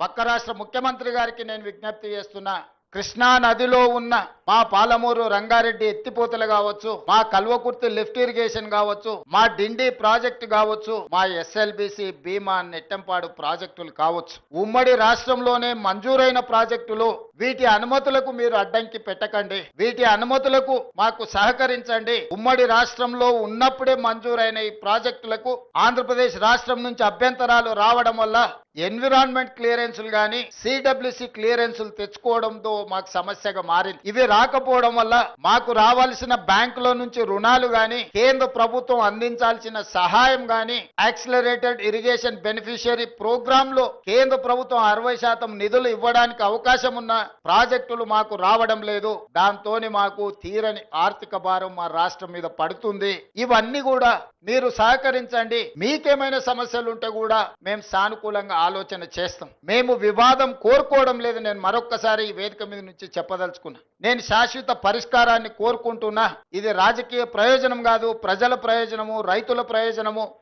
పక్క రాష్ట్ర ముఖ్యమంత్రి గారికి నేను విజ్ఞప్తి చేస్తున్నా కృష్ణా నదిలో ఉన్న మా పాలమూరు రంగారెడ్డి ఎత్తిపోతలు కావచ్చు మా కల్వకుర్తి లిఫ్ట్ ఇరిగేషన్ కావచ్చు మా డిండి ప్రాజెక్టు కావచ్చు మా ఎస్ఎల్బిసి భీమా నెట్టంపాడు ప్రాజెక్టులు కావచ్చు. ఉమ్మడి రాష్ట్రంలోనే మంజూరైన ప్రాజెక్టులు వీటి అనుమతులకు మీరు అడ్డంకి పెట్టకండి. వీటి అనుమతులకు మాకు సహకరించండి. ఉమ్మడి రాష్ట్రంలో ఉన్నప్పుడే మంజూరైన ఈ ప్రాజెక్టులకు ఆంధ్రప్రదేశ్ రాష్ట్రం నుంచి అభ్యంతరాలు రావడం వల్ల ఎన్విరాన్మెంట్ క్లియరెన్సులు కానీ సిడబ్ల్యూసి క్లియరెన్సులు తెచ్చుకోవడంతో మాకు సమస్యగా మారింది. ఇవి రాకపోవడం వల్ల మాకు రావాల్సిన బ్యాంకులో నుంచి రుణాలు గాని కేంద్ర ప్రభుత్వం అందించాల్సిన సహాయం గాని యాక్సిలరేటెడ్ ఇరిగేషన్ బెనిఫిషియరీ ప్రోగ్రామ్లో కేంద్ర ప్రభుత్వం అరవై శాతం నిధులు ఇవ్వడానికి అవకాశం ఉన్న ప్రాజెక్టులు మాకు రావడం లేదు. దాంతోని మాకు తీరని ఆర్థిక భారం మా రాష్ట్రం మీద పడుతుంది. ఇవన్నీ కూడా మీరు సహకరించండి. మీకేమైనా సమస్యలు ఉంటే కూడా మేము సానుకూలంగా ఆలోచన చేస్తాం. మేము వివాదం కోరుకోవడం లేదు. నేను మరొక్కసారి ఈ వేదిక మీద నుంచి చెప్పదలుచుకున్నా. నేను శాశ్వత పరిష్కారాన్ని కోరుకుంటున్నా. ఇది రాజకీయ ప్రయోజనం కాదు. ప్రజల ప్రయోజనము రైతుల ప్రయోజనము.